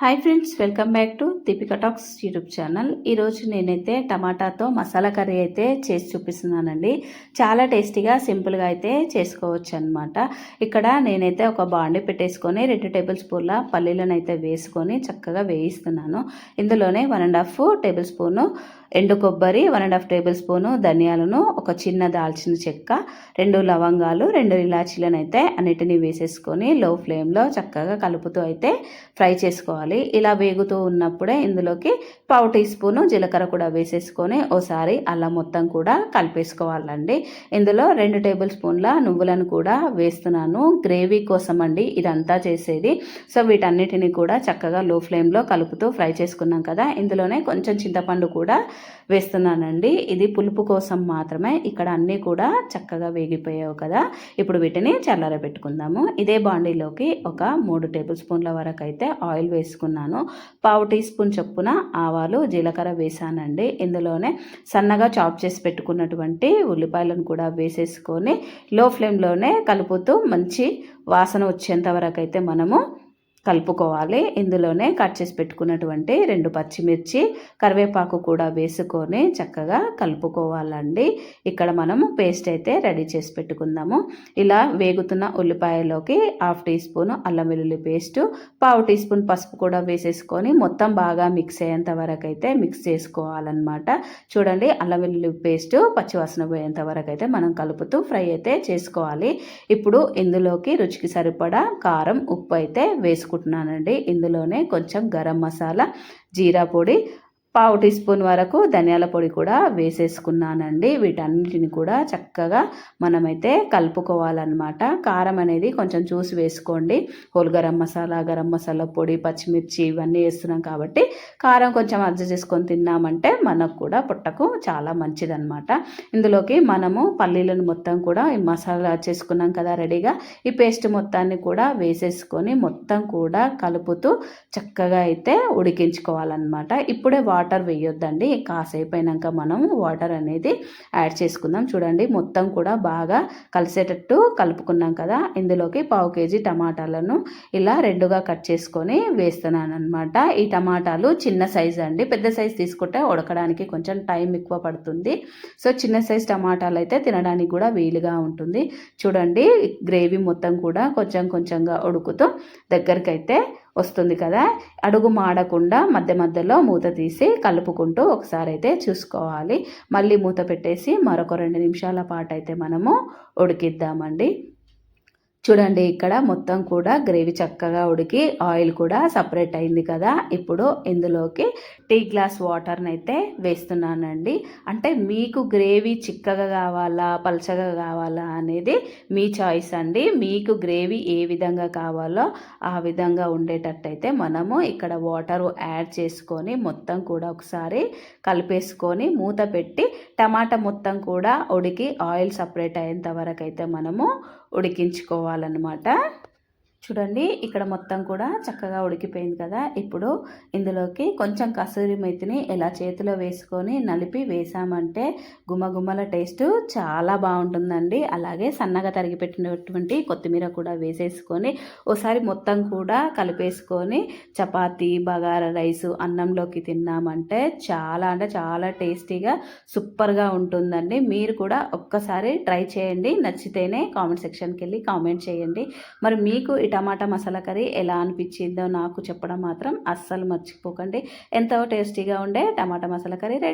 Hi friends welcome back to Deepika talks YouTube channel ఈరోజు నేనైతే టమాటాతో masala curry అయితే చేసి చూపిస్తున్నానండి. చాలా టేస్టీగా సింపుల్గా అయితే చేసుకోవచ్చు అనమాట ఇక్కడ నేనైతే ఒక బాండి పెట్టేసుకొని రెండు టేబుల్ స్పూన్ల పల్లీలను అయితే వేసుకొని చక్కగా వేయిస్తున్నాను. ఇందులోనే one and half tablespoon ఎండు కొబ్బరి one and half tablespoon ధనియాలను ఒక చిన్న దాల్చిన చెక్క రెండు లవంగాలు రెండు ఇలాచీలను అయితే అన్నిటినీ వేసేసుకొని లో ఫ్లేమ్లో చక్కగా కలుపుతూ అయితే ఫ్రై చేసుకోవాలి. ఇలా వేగుతూ ఉన్నప్పుడే ఇందులోకి పావు టీ స్పూను జీలకర్ర కూడా వేసేసుకొని ఓసారి అల్లం మొత్తం కూడా కలిపేసుకోవాలండి. ఇందులో రెండు టేబుల్ స్పూన్ల నువ్వులను కూడా వేస్తున్నాను. గ్రేవీ కోసం అండి ఇదంతా చేసేది. సో వీటన్నిటిని కూడా చక్కగా లో ఫ్లేమ్లో కలుపుతూ ఫ్రై చేసుకున్నాం కదా ఇందులోనే కొంచెం చింతపండు కూడా వేస్తున్నానండి. ఇది పులుపు కోసం మాత్రమే ఇక్కడ అన్నీ కూడా చక్కగా వేగిపోయావు కదా. ఇప్పుడు వీటిని చల్లారబెట్టుకుందాము. ఇదే బాండీలోకి ఒక మూడు టేబుల్ స్పూన్ల వరకు అయితే ఆయిల్ తీసుకున్నాను. పావు టీ స్పూన్ చొప్పున ఆవాలు జీలకర్ర వేసానండి. ఇందులోనే సన్నగా చాప్ చేసి పెట్టుకున్నటువంటి ఉల్లిపాయలను కూడా వేసేసుకొని లో ఫ్లేమ్లోనే కలుపుతూ మంచి వాసన వచ్చేంత వరకు అయితే మనము కలుపుకోవాలి. ఇందులోనే కట్ చేసి పెట్టుకున్నటువంటి రెండు పచ్చిమిర్చి కరివేపాకు కూడా వేసుకొని చక్కగా కలుపుకోవాలండి. ఇక్కడ మనము పేస్ట్ అయితే రెడీ చేసి పెట్టుకుందాము. ఇలా వేగుతున్న ఉల్లిపాయలోకి హాఫ్ టీ స్పూన్ అల్లం వెల్లుల్లి పేస్టు పావు టీ స్పూన్ పసుపు కూడా వేసేసుకొని మొత్తం బాగా మిక్స్ అయ్యేంత వరకు అయితే మిక్స్ చేసుకోవాలన్నమాట. చూడండి అల్లం వెల్లుల్లి పేస్టు పచ్చివాసన పోయేంత వరకు అయితే మనం కలుపుతూ ఫ్రై అయితే చేసుకోవాలి. ఇప్పుడు ఇందులోకి రుచికి సరిపడా కారం ఉప్పు అయితే వేసుకుంటాం. వేసుకుంటున్నానండి. ఇందులోనే కొంచెం గరం మసాలా జీరా పొడి పావు టీ స్పూన్ వరకు ధనియాల పొడి కూడా వేసేసుకున్నానండి. వీటన్నిటిని కూడా చక్కగా మనమైతే కలుపుకోవాలన్నమాట. కారం అనేది కొంచెం చూసి వేసుకోండి. హోల్ గరం మసాలా గరం మసాలా పొడి పచ్చిమిర్చి ఇవన్నీ వేస్తున్నాం కాబట్టి కారం కొంచెం అడ్జస్ట్ చేసుకొని తిన్నామంటే మనకు కూడా పుట్టకు చాలా మంచిదన్నమాట. ఇందులోకి మనము పల్లీలను మొత్తం కూడా ఈ మసాలా చేసుకున్నాం కదా రెడీగా. ఈ పేస్ట్ మొత్తాన్ని కూడా వేసేసుకొని మొత్తం కూడా కలుపుతూ చక్కగా అయితే ఉడికించుకోవాలన్నమాట. ఇప్పుడే వాటర్ వాటర్ వేయొద్దండి. కాసేపు అయినాక మనం వాటర్ అనేది యాడ్ చేసుకుందాం. చూడండి మొత్తం కూడా బాగా కలిసేటట్టు కలుపుకున్నాం కదా. ఇందులోకి పావు కేజీ టమాటాలను ఇలా రెండుగా కట్ చేసుకొని వేస్తున్నాను అనమాట ఈ టమాటాలు చిన్న సైజు అండి. పెద్ద సైజు తీసుకుంటే ఉడకడానికి కొంచెం టైం ఎక్కువ పడుతుంది. సో చిన్న సైజు టమాటాలు అయితే తినడానికి కూడా వీలుగా ఉంటుంది. చూడండి గ్రేవీ మొత్తం కూడా కొంచెం కొంచెంగా ఉడుకుతూ దగ్గరికి వస్తుంది కదా? అడుగు మాడకుండా మధ్య మధ్యలో మూత తీసి కలుపుకుంటూ ఒకసారి అయితే చూసుకోవాలి. మళ్ళీ మూత పెట్టేసి మరొక రెండు నిమిషాల పాటు అయితే మనము ఉడికిద్దామండి. చూడండి ఇక్కడ మొత్తం కూడా గ్రేవీ చక్కగా ఉడికి ఆయిల్ కూడా సపరేట్ అయింది కదా. ఇప్పుడు ఇందులోకి టీ గ్లాస్ వాటర్ని అయితే వేస్తున్నానండి. అంటే మీకు గ్రేవీ చిక్కగా కావాలా పలచగా కావాలా అనేది మీ చాయిస్ అండి. మీకు గ్రేవీ ఏ విధంగా కావాలో ఆ విధంగా ఉండేటట్టయితే మనము ఇక్కడ వాటర్ యాడ్ చేసుకొని మొత్తం కూడా ఒకసారి కలిపేసుకొని మూత పెట్టి టమాటా మొత్తం కూడా ఉడికి ఆయిల్ సపరేట్ అయ్యేంత వరకు అయితే మనము ఉడికించుకోవాలన్నమాట. చూడండి ఇక్కడ మొత్తం కూడా చక్కగా ఉడికిపోయింది కదా. ఇప్పుడు ఇందులోకి కొంచెం కసూరి మెతిని ఇలా చేతిలో వేసుకొని నలిపి వేసామంటే గుమగుమల టేస్ట్ చాలా బాగుంటుందండి. అలాగే సన్నగా తరిగి పెట్టినటువంటి కొత్తిమీర కూడా వేసేసుకొని ఒకసారి మొత్తం కూడా కలిపేసుకొని చపాతీ బగారా రైస్ అన్నంలోకి తిన్నామంటే చాలా అంటే చాలా టేస్టీగా సూపర్గా ఉంటుందండి. మీరు కూడా ఒక్కసారి ట్రై చేయండి. నచ్చితేనే కామెంట్ సెక్షన్కి వెళ్ళి కామెంట్ చేయండి. మరి మీకు ఇట టమాటా మసాలా కర్రీ ఎలా అనిపించిందో నాకు చెప్పడం మాత్రం అస్సలు మర్చిపోకండి. ఎంతో టేస్టీగా ఉండే టమాటా మసాలా కర్రీ రెడీ.